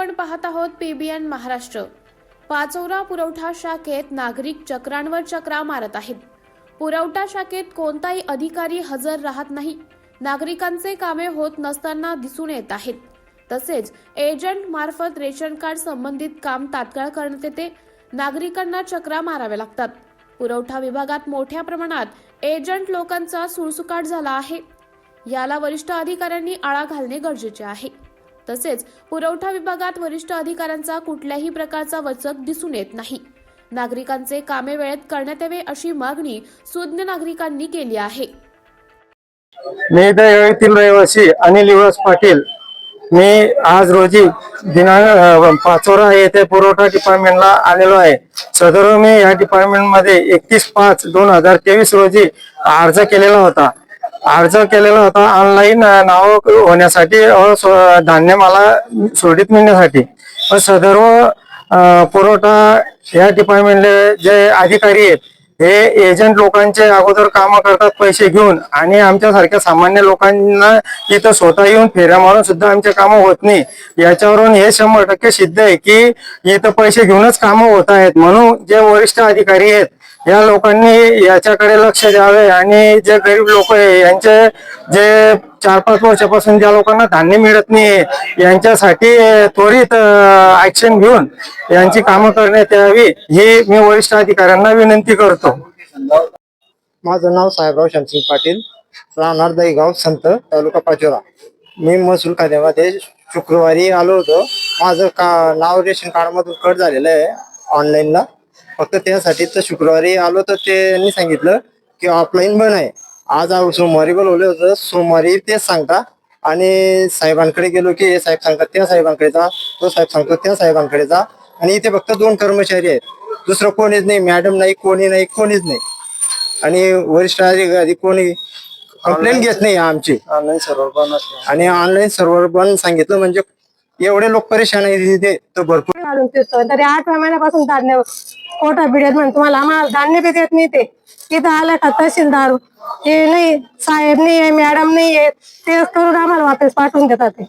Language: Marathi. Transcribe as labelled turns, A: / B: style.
A: आपण पाहत आहोत पीबीएन महाराष्ट्र. पाचोरा पुरवठा शाखेत नागरिक चक्रांवर चक्रा मारत आहेत. पुरवठा शाखेत कोणताही अधिकारी हजर राहत नाही. नागरिकांचे कामे होत नसताना दिसून येत आहेत. तसेच एजंट मार्फत रेशन कार्ड संबंधित काम तात्काळ करण्यात येते. नागरिकांना चक्रा माराव्या लागतात. पुरवठा विभागात मोठ्या प्रमाणात एजंट लोकांचा सुळसुकाट झाला आहे. याला वरिष्ठ अधिकाऱ्यांनी आळा घालणे गरजेचे आहे. तसेच पुरवठा विभागात वरिष्ठ अधिकाऱ्यांचा कुठल्याही प्रकारचा वचक दिसून येत नाही. नागरिकांचे कामे वेळेत करण्यात यावे अशी मागणी सुज्ञ नागरिकांनी केली आहे.
B: येथील रहिवासी अनिल युवराज पाटील. मी आज रोजी दिनांक पाचोरा येथे पुरवठा डिपार्टमेंटला आलेलो आहे. सदर मी या डिपार्टमेंटमध्ये एकतीस पाच दोन हजार तेवीस रोजी अर्ज केलेला होता. अर्ज केलेला होता ऑनलाईन नाव होण्यासाठी व धान्य मला सोडीत मिळण्यासाठी. व सदर्व पुरवठा या डिपार्टमेंटले जे अधिकारी आहेत हे एजंट लोकांचे अगोदर काम करतात पैसे घेऊन. आणि आमच्यासारख्या सामान्य लोकांना इथं स्वतः येऊन फेऱ्या मारून सुद्धा आमचे कामं होत नाही. याच्यावरून हे शंभर टक्के सिद्ध आहे की इथं पैसे घेऊनच कामं होत आहेत. म्हणून जे वरिष्ठ अधिकारी आहेत या लोकांनी याच्याकडे लक्ष द्यावे आणि जे गरीब लोक आहे यांचे जे चार पाच वर्षापासून ज्या लोकांना धान्य मिळत नाही यांच्यासाठी त्वरित ऍक्शन घेऊन यांची कामं करण्यात यावी ही मी वरिष्ठ अधिकाऱ्यांना विनंती करतो.
C: माझं नाव साहेबराव शमसिंग पाटील राहणार दहीगाव संत तालुका पाचोरा. मी महसूल खात्यामध्ये शुक्रवारी आलो होतो. माझं का नाव रेशन कार्ड मधून कट झालेलं आहे ऑनलाईनला फक्त त्यासाठी तर शुक्रवारी आलो तर त्यांनी सांगितलं की ऑफलाईन बंद आहे. आज सोमवारी बोलवलं होतं सोमवारी तेच सांगता. आणि साहेबांकडे गेलो की हे साहेब सांगतात त्या साहेबांकडे जा तो साहेब सांगतो त्या साहेबांकडे जा. आणि इथे फक्त दोन कर्मचारी आहेत. दुसरं कोणीच नाही मॅडम नाही कोणी नाही कोणीच नाही. आणि वरिष्ठ अधिकारी कोणी कंप्लेंट घेत नाही आमची.
B: ऑनलाईन सर्व्हर पण असते.
C: आणि ऑनलाईन सर्व्हर बंद सांगितलं म्हणजे एवढे लोक परेशान आहे तिथे तर भरपूर
D: तरी आठ महिन्यापासून कोटा पोटा पिढ्यात म्हणतो तुम्हाला आम्हाला धान्य बी देत नाही ते. तिथं आलं का तहसीलदार? हे नाही साहेब नाही आहे मॅडम नाही आहे ते करून आम्हाला वापस पाठवून देतात ते.